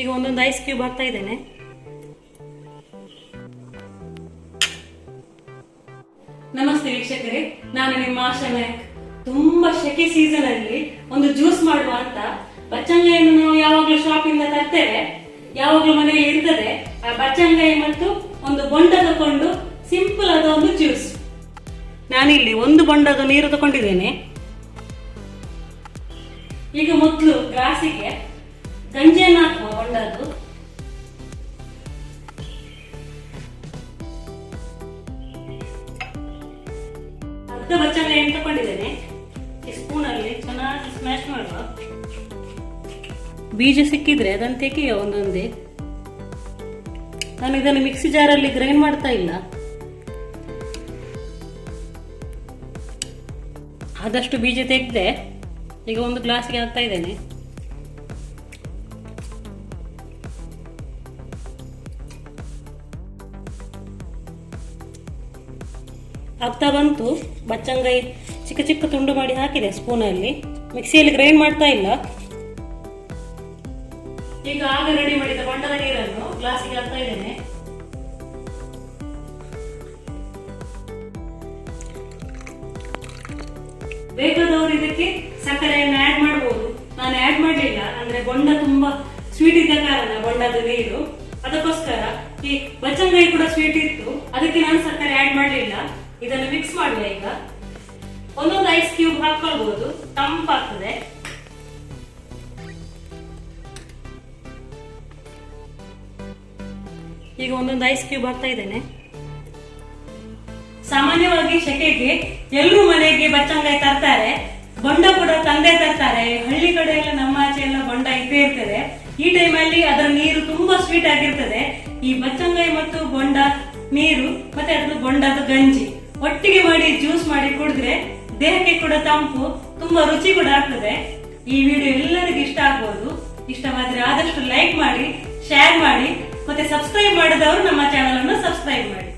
ಈಗ ಒಂದೊಂದು ice cube ಹಾಕ್ತಾ ಇದ್ದೇನೆ. ನಮಸ್ತೆ ವೀಕ್ಷಕರೇ, ನಾನು ನಿಮ್ಮ ಆಶಾ ನಾಯಕ್. ತುಂಬಾ ಶೆಕೆ ಸೀಸನ್ ಅಲ್ಲಿ ಒಂದು ಜ್ಯೂಸ್ ಮಾಡುವ ಅಂತ. ಬಚ್ಚಂಗಾಯನ್ನು ನಾವು ಯಾವಾಗಲೂ ಶಾಪ್ ಇಂದ ತರ್ತೇವೆ. ಯಾವಾಗಲೂ ಮನೆಯಲ್ಲಿ ಇರ್ತದೆ. ಆ ಬಚ್ಚಂಗಾಯಿ ಮತ್ತು ಒಂದು ಬೊಂಡ ತಕೊಂಡು ಸಿಂಪಲ್ ಆದ ಒಂದು ಜ್ಯೂಸ್ ನಾನಿಲ್ಲಿ ಒಂದು ಬೊಂಡದ ನೀರು ತಗೊಂಡಿದ್ದೇನೆ ಈಗ ಮೊದಲು ಗ್ಲಾಸಿಗೆ ಗಂಜಿಯನ್ನು ತಗೊಂಡದ್ದು. ಅರ್ಧ ಅರ್ಧ ಏನು ತಗೊಂಡಿದ್ದೇನೆ? ಸ್ಪೂನಲ್ಲಿ ಚೆನ್ನಾಗಿ ಸ್ಮ್ಯಾಶ್ ಮಾಡುವ. ಬೀಜ ಸಿಕ್ಕಿದ್ರೆ ಅದನ್ನು ತೆಗೆಯ ಒಂದೊಂದೇ. ನಾನು ಇದನ್ನು ಮಿಕ್ಸಿ ಜಾರಲ್ಲಿ ಗ್ರೈಂಡ್ ಮಾಡ್ತಾ ಇಲ್ಲ. ಆದಷ್ಟು ಬೀಜ ತೆಗೆದೆ ಈಗ ಒಂದು ಗ್ಲಾಸ್ಗೆ ಹಾಕ್ತಾ ಇದ್ದೇನೆ. ಆಗ್ತಾ ಬಂತು. ಬಚ್ಚಂಗಾಯಿ ಚಿಕ್ಕ ಚಿಕ್ಕ ತುಂಡು ಮಾಡಿ ಹಾಕಿದೆ ಸ್ಪೂನಲ್ಲಿ. ಮಿಕ್ಸಿಯಲ್ಲಿ ಗ್ರೈಂಡ್ ಮಾಡ್ತಾ ಇಲ್ಲ. ಈಗ ಆಗ ರೆಡಿ ಮಾಡಿದ ಬಣ್ಣದ ನೀರನ್ನು ಗ್ಲಾಸಿಗೆ ಹಾಕ್ತಾ ಇದ್ದೇನೆ. ಬೇಕಾದವರು ಇದಕ್ಕೆ ಸಕ್ಕರೆಯನ್ನು ಆಡ್ ಮಾಡಬಹುದು ನಾನು ಆಡ್ ಮಾಡಲಿಲ್ಲ, ಅಂದ್ರೆ ಬೊಂಡ ತುಂಬಾ ಸ್ವೀಟ್ ಇದ್ದ ಕಾರಣ ಬೊಂಡದ ನೀರು. ಅದಕ್ಕೋಸ್ಕರ ಈ ಬಚ್ಚಂಗಾಯಿ ಕೂಡ ಸ್ವೀಟ್ ಇತ್ತು. ಅದಕ್ಕೆ ನಾನು ಸಕ್ಕರೆ ಆಡ್ ಮಾಡಲಿಲ್ಲ. ಇದನ್ನು ಮಿಕ್ಸ್ ಮಾಡುವ ಈಗ. ಒಂದೊಂದು ಐಸ್ ಕ್ಯೂಬ್ ಹಾಕೊಳ್ಬಹುದು ತಂಪಾಗ್ತದೆ. ಈಗ ಒಂದೊಂದು ಐಸ್ ಕ್ಯೂಬ್ ಹಾಕ್ತಾ ಇದ್ದೇನೆ. ಸಾಮಾನ್ಯವಾಗಿ ಶೆಕೆಗೆ ಎಲ್ಲರೂ ಮನೆಗೆ ಬಚ್ಚಂಗಾಯಿ ತರ್ತಾರೆ. ಬೊಂಡ ಕೂಡ ತಂದೆ ತರ್ತಾರೆ. ಹಳ್ಳಿ ಕಡೆ ಎಲ್ಲ ನಮ್ಮ ಆಚೆ ಎಲ್ಲ ಬಂಡ ಇದ್ದೇ ಇರ್ತದೆ. ಈ ಟೈಮಲ್ಲಿ ಅದರ ನೀರು ತುಂಬಾ ಸ್ವೀಟ್ ಆಗಿರ್ತದೆ. ಈ ಬಚ್ಚಂಗಾಯಿ ಮತ್ತು ಬೊಂಡ ನೀರು ಮತ್ತೆ ಅದ್ರ ಬೊಂಡದ ಗಂಜಿ. ಒಟ್ಟಿಗೆ ಮಾಡಿ ಜ್ಯೂಸ್ ಮಾಡಿ ಕುಡಿದ್ರೆ ದೇಹಕ್ಕೆ ಕೂಡ ತಂಪು, ತುಂಬಾ ರುಚಿ ಕೂಡ ಆಗ್ತದೆ. ಈ ವಿಡಿಯೋ ಎಲ್ಲರಿಗೂ ಇಷ್ಟ ಆಗ್ಬೋದು. ಇಷ್ಟವಾದ್ರೆ ಆದಷ್ಟು ಲೈಕ್ ಮಾಡಿ ಶೇರ್ ಮಾಡಿ, ಮತ್ತೆ ಸಬ್ಸ್ಕ್ರೈಬ್ ಮಾಡಿದವರು ನಮ್ಮ ಚಾನಲ್ ಅನ್ನು ಸಬ್ಸ್ಕ್ರೈಬ್ ಮಾಡಿ.